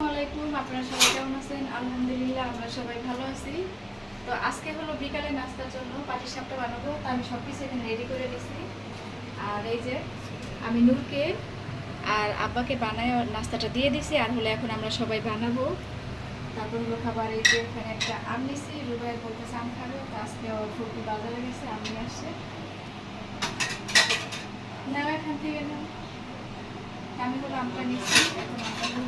আলাইকুম আপনারা সবাই কেমন আছেন? আলহামদুলিল্লাহ, আমরা সবাই ভালো আছি। তো আজকে হলো বিকালে নাস্তার জন্য পাটির সাপটা বানাবো, তা আমি সব কিছু এখানে রেডি করে দিছি আর এই যে, আমি নূরকে আর আব্বাকে বানায় নাস্তাটা দিয়ে দিছি, আর হলো এখন আমরা সবাই বানাবো। তারপর হলো খাবার, এই যে এখানে একটা আম নিছি রুবাইয়ের বলতেছে আম খাবে, তো আজকে ফুলকি বাজারে গেছে, আম নিয়ে আসছে। নাও এখান থেকে নাও। নিচ্ছি। এখন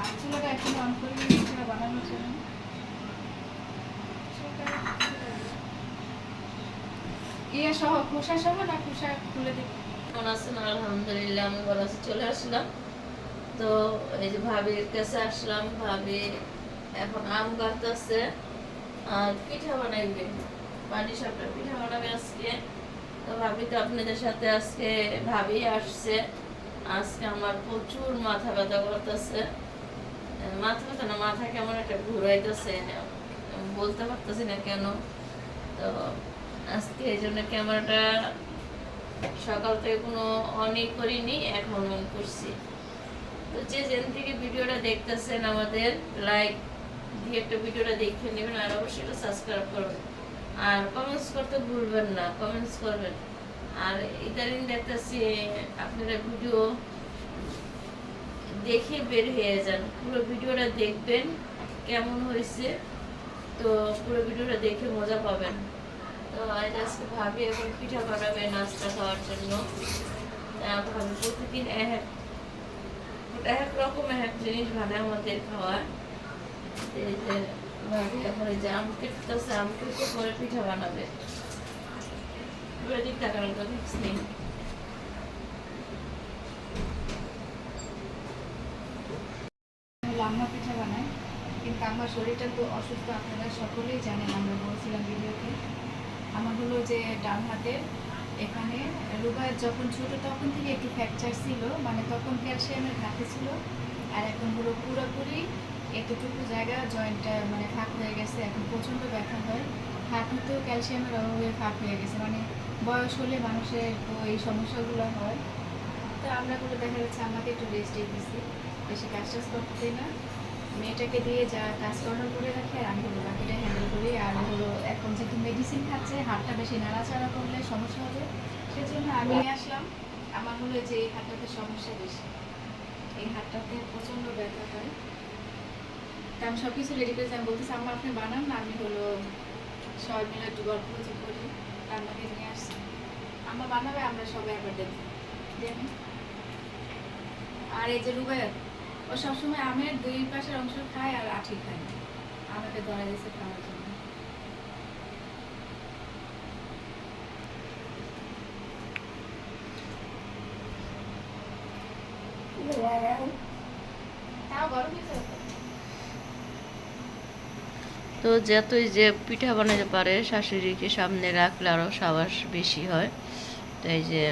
আর চুলাটা এখন অন করে বানানোর জন্য। ইয়ে সহ, খোসা সহ না খোসা খুলে কেমন আছেন? আলহামদুলিল্লাহ, আমি ভালো আছি। চলে আসলাম। তো এই যে ভাবির কাছে আসলাম। ভাবি এখন আম কাটতেছে আর পিঠা বানাইবে। পানি সাপটা পিঠা বানাবে আজকে। তো ভাবি তো আপনাদের সাথে আজকে ভাবি আসছে। আজকে আমার প্রচুর মাথা ব্যথা করতেছে। মাথা ব্যথা না, মাথা কেমন একটা ঘুরাইতেছে, বলতে পারতেছি না কেন। তো আজকে এই জন্য ক্যামেরাটা সকাল থেকে কোনো অনই করিনি, এখন অন করছি। তো যে যেন থেকে ভিডিওটা দেখতেছেন আমাদের লাইক দিয়ে একটা ভিডিওটা দেখে নেবেন, আর অবশ্যই সাবস্ক্রাইব করবেন। আর কমেন্টস করতে ভুলবেন না কমেন্টস করবেন। আর ইদানিং দেখতেছি আপনারা ভিডিও দেখে বের হয়ে যান। পুরো ভিডিওটা দেখবেন, কেমন হয়েছে, তো পুরো ভিডিওটা দেখে মজা পাবেন। তো আজ আজকে ভাবি এখন পিঠা বানাবে, নাস্তা খাওয়ার জন্য। ভাবি প্রতিদিন এক রকম এক জিনিস বানায় আমাদের খাওয়ার। ভাবি এখন যে আম কেটতেছে আম কেটে পরে পিঠা বানাবে। আম্মা পিঠা বানায় কিন্তু আমার শরীরটা তো অসুস্থ, আপনারা সকলেই জানেন, আমরা বলছিলাম ভিডিওতে। আমার হলো যে ডান হাতের এখানে রুবায়ের যখন ছোট, তখন থেকে একটু ফ্র্যাকচার ছিল মানে তখন ক্যালসিয়ামের ঘাটতি ছিল। আর এখন হলো পুরোপুরি এতটুকু জায়গা, জয়েন্টটা মানে ফাঁক হয়ে গেছে, এখন প্রচণ্ড ব্যথা হয়। হাঁটুতেও ক্যালসিয়ামের অভাবে ফাঁক হয়ে গেছে মানে বয়স হলে মানুষের তো এই সমস্যাগুলো হয়। তো আমরা করে দেখা যাচ্ছে আমাকে একটু রেস্টে দিচ্ছি বেশি কাজ টাজ করতে না। মেয়েটাকে দিয়ে যা কাজ করানো করে রাখি আর আমি হলো বাকিটা হ্যান্ডেল করি। আর হলো এখন যেহেতু মেডিসিন খাচ্ছে, হাতটা বেশি নাড়াচাড়া করলে সমস্যা হবে। সেজন্য আমি আসলাম। আমার হলো যে এই হাতটাতে সমস্যা বেশি। এই হাতটাতে প্রচণ্ড ব্যথা হয়। তা আমি সব কিছু রেডি করেছি। আমি বলতেছি আমার আপনি বানান না। আমি হলো সবাই মিলে একটু গল্প করি। আমাকে নিয়ে আসছি? আম্মা বানাবে আমরা সবাই আবার দেখব। দেখি আর এই যে রুবায়ত ও সবসময় আমের দুই পাশের অংশ খায় আর আঠি খায়। আমাকে ধরা দিয়েছে খাওয়ার জন্য। তাও গরম হয়েছে? তো? যতই যে পিঠা বানাতে পারে, শাশুড়িকে সামনে রাখলে আরও সাবাস বেশি হয়। তো এই যে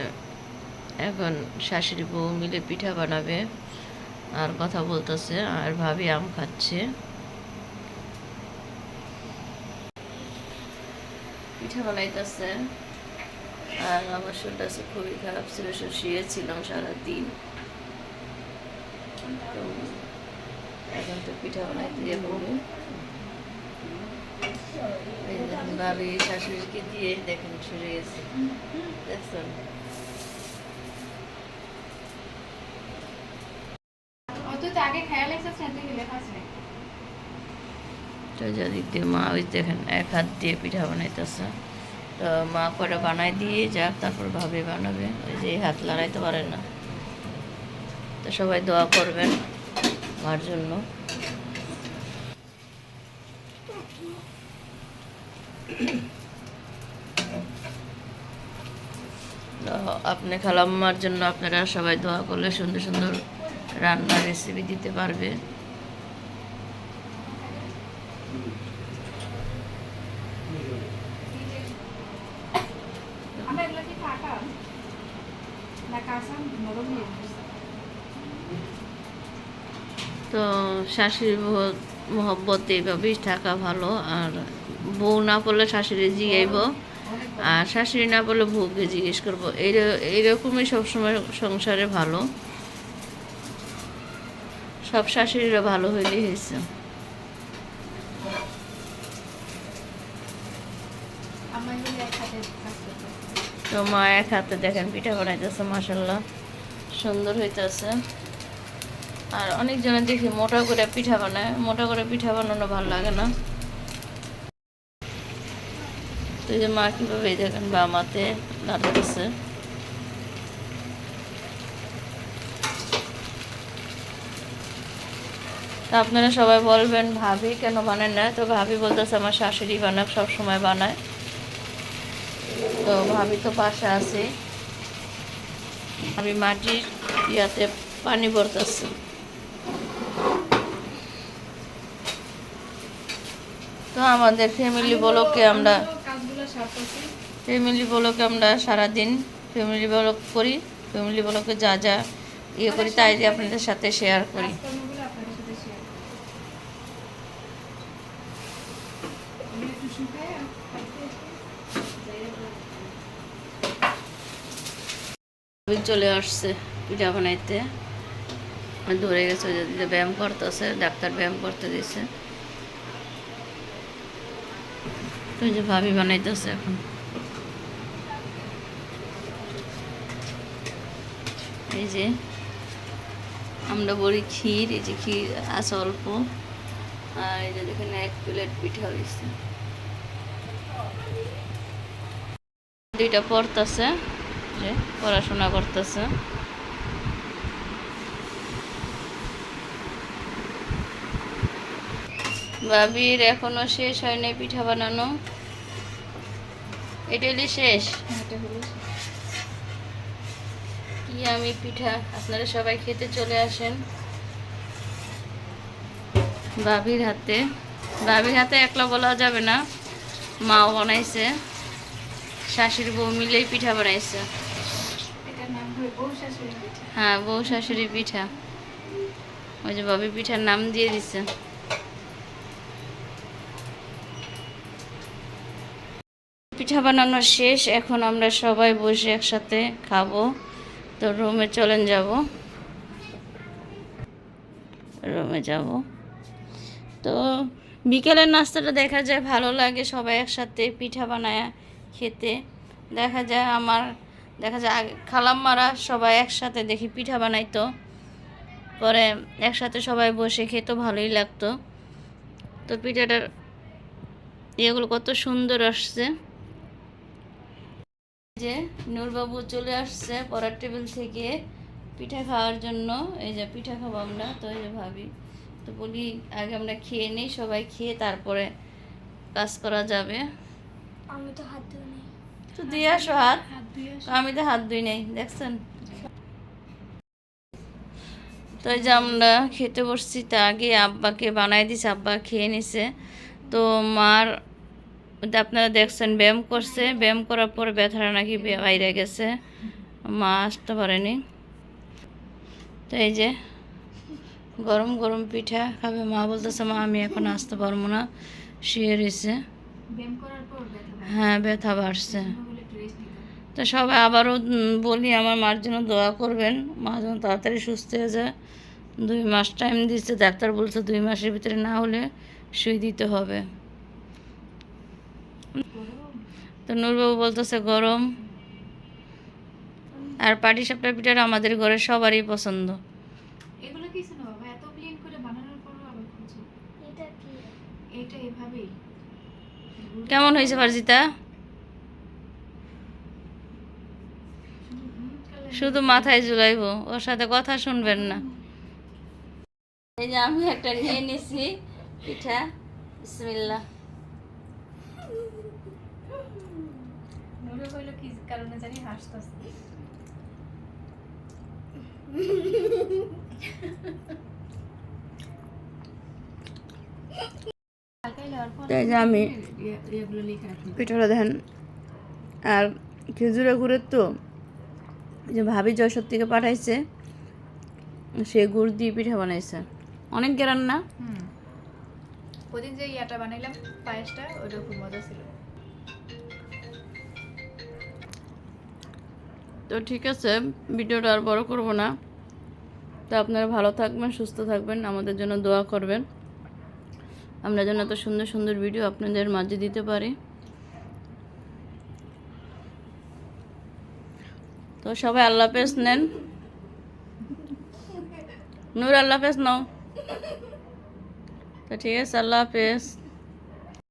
এখন শাশুড়ি বউ মিলে পিঠা বানাবে আর কথা বলতেছে আর ভাবি আম খাচ্ছে। পিঠা বানাইতেছে আর আমার শরীরটা খুবই খারাপ ছিল শুয়েছিলাম সারাদিন। এখন তো পিঠা বানাইতে দেখেন ভাবি শাশুড়িকে দিয়ে দেখেন সরে গেছে। দেখছেন তো দিয়ে মা ওই দেখেন এক হাত দিয়ে পিঠা বানাইতেছে। তো মা করে বানাই দিয়ে যাক তারপর ভাবে বানাবে। ওই যে হাত লড়াইতে পারে না। তো সবাই দোয়া করবেন মার জন্য। আপনি খালাম্মার জন্য আপনারা সবাই দোয়া করলে সুন্দর সুন্দর রান্নার রেসিপি দিতে পারবে। তো শাশুড়ি মহব্বত এইভাবেই থাকা ভালো। আর বউ না পড়লে শাশুড়ি জিগাইব। আর শাশুড়ি না পড়লে বউকে জিজ্ঞেস করব। এই এইরকমই সবসময় সংসারে ভালো। সব শাশুড়িরা ভালো হইলেই হয়েছে। তো মা এক হাতে দেখেন পিঠা বানাইতেছে মাসাল্লাহ সুন্দর হইতেছে। আর অনেকজনে দেখি মোটা করে পিঠা বানায়। মোটা করে পিঠা বানানো ভালো লাগে না। তো এই যে মা কীভাবে দেখেন বামাতে লাগাতেছে তা আপনারা সবাই বলবেন, ভাবি কেন বানায় না? তো ভাবি বলতেছে, আমার শাশুড়ি বানাক, সব সময় বানায়। তো ভাবি তো পাশে আছে। আমি মাটির ইয়াতে পানি ভরতেছি। তো আমাদের ফ্যামিলি বলকে আমরা ফ্যামিলি বলকে আমরা সারাদিন ফ্যামিলি বলক করি ফ্যামিলি বলকে যা যা ইয়ে করি তাই দিয়ে আপনাদের সাথে শেয়ার করি। চলে আসছে পিঠা বানাইতে। ধরে গেছে যে ব্যায়াম করতেছে, ডাক্তার ব্যায়াম করতে দিছে। তো যে ভাবি বানাইতেছে এখন। এই যে আমরা বলি ক্ষীর, এই যে ক্ষীর আছে অল্প। আর এই যে দেখেন এক প্লেট পিঠা হয়েছে দুইটা পড়তেছে, যে পড়াশোনা করতেছে। ভাবির এখনও শেষ হয়নি পিঠা বানানো। এটাই শেষ। এটা কি আমি পিঠা আপনারা সবাই খেতে চলে আসেন। ভাবির হাতে। ভাবির হাতে একলা বলা যাবে না। মাও বানাইছে। শাশুড়ি বউ মিলেই পিঠা বানাইছে। হ্যাঁ বউ শাশুড়ি পিঠা। ওই যে বাবি পিঠার নাম দিয়ে দিছে। পিঠা বানানো শেষ, এখন আমরা সবাই বসে একসাথে খাব। তো রুমে চলেন যাব। রুমে যাব। তো বিকেলের নাস্তাটা দেখা যায় ভালো লাগে সবাই একসাথে পিঠা বানায় খেতে। দেখা যায় আমার, দেখা যায় আগে খালাম্মারা সবাই একসাথে দেখি পিঠা বানাইতো। পরে একসাথে সবাই বসে খেতে, ভালোই লাগতো। তো পিঠাটার ইয়েগুলো কত সুন্দর আসছে। যে নূরবাবু চলে আসছে পড়ার টেবিল থেকে পিঠা খাওয়ার জন্য। এই যে পিঠা খাব আমরা তো এই যে ভাবি। তো বলি আগে আমরা খেয়ে নিই সবাই খেয়ে তারপরে কাজ করা যাবে। আমি তো হাত ধুই নাই। তো দিয়ে আসো হাত। আমি তো হাত ধুই নাই দেখছেন? তো এই যে আমরা খেতে বসছি তা আগে আব্বাকে বানাই দিছে আব্বা খেয়ে নিছে। তো মার আপনারা দেখছেন ব্যায়াম করছে। ব্যায়াম করার পর ব্যথাটা নাকি বাইরে গেছে। মা আসতে পারেনি। তো এই যে গরম গরম পিঠা খাবে মা বলতেছে মা আমি এখন আসতে পারব না। শুয়ে রয়েছে। হ্যাঁ ব্যথা বাড়ছে। তো সবাই আবারও বলি আমার মার জন্য দোয়া করবেন। মা যেন তাড়াতাড়ি সুস্থ হয়ে যায়। দুই মাস টাইম দিচ্ছে ডাক্তার বলছে দুই মাসের ভিতরে না হলে শুয়ে দিতে হবে। তো নূরবাবু বলতেছে গরম। আর পাটি সাপটা পিঠাটা আমাদের ঘরে সবারই পছন্দ। এগুলো কিছু না বাবা এত ক্লিন করে বানানোর পরও আবার খুঁজো। এটা কি? এটা এভাবেই। কেমন হয়েছে ফারজিতা? শুধু মাথায় ঝুলাইব ওর সাথে কথা শুনবেন না। এই যে আমি একটা নিয়ে নিছি পিঠা। বিসমিল্লাহ নুরে হইল জানি হাসতেছে আমি পিঠাটা দেখেন আর খেজুরে গুড়ের তো যে ভাবি যশোর থেকে পাঠাইছে সে গুড় দিয়ে পিঠা বানাইছে। অনেক গেরান না? হুম। ওদিন যে ইয়াটা বানাইলাম পায়েসটা ওটা খুব মজা ছিল। তো ঠিক আছে, ভিডিওটা আর বড় করব না। তো আপনারা ভালো থাকবেন, সুস্থ থাকবেন, আমাদের জন্য দোয়া করবেন। আমরা যেন এত সুন্দর সুন্দর ভিডিও আপনাদের মাঝে দিতে পারি। তো সবাই আল্লাহ হাফেজ নেন। নূর আল্লাহ হাফেজ নাও। তো ঠিক আছে, আল্লাহ হাফেজ।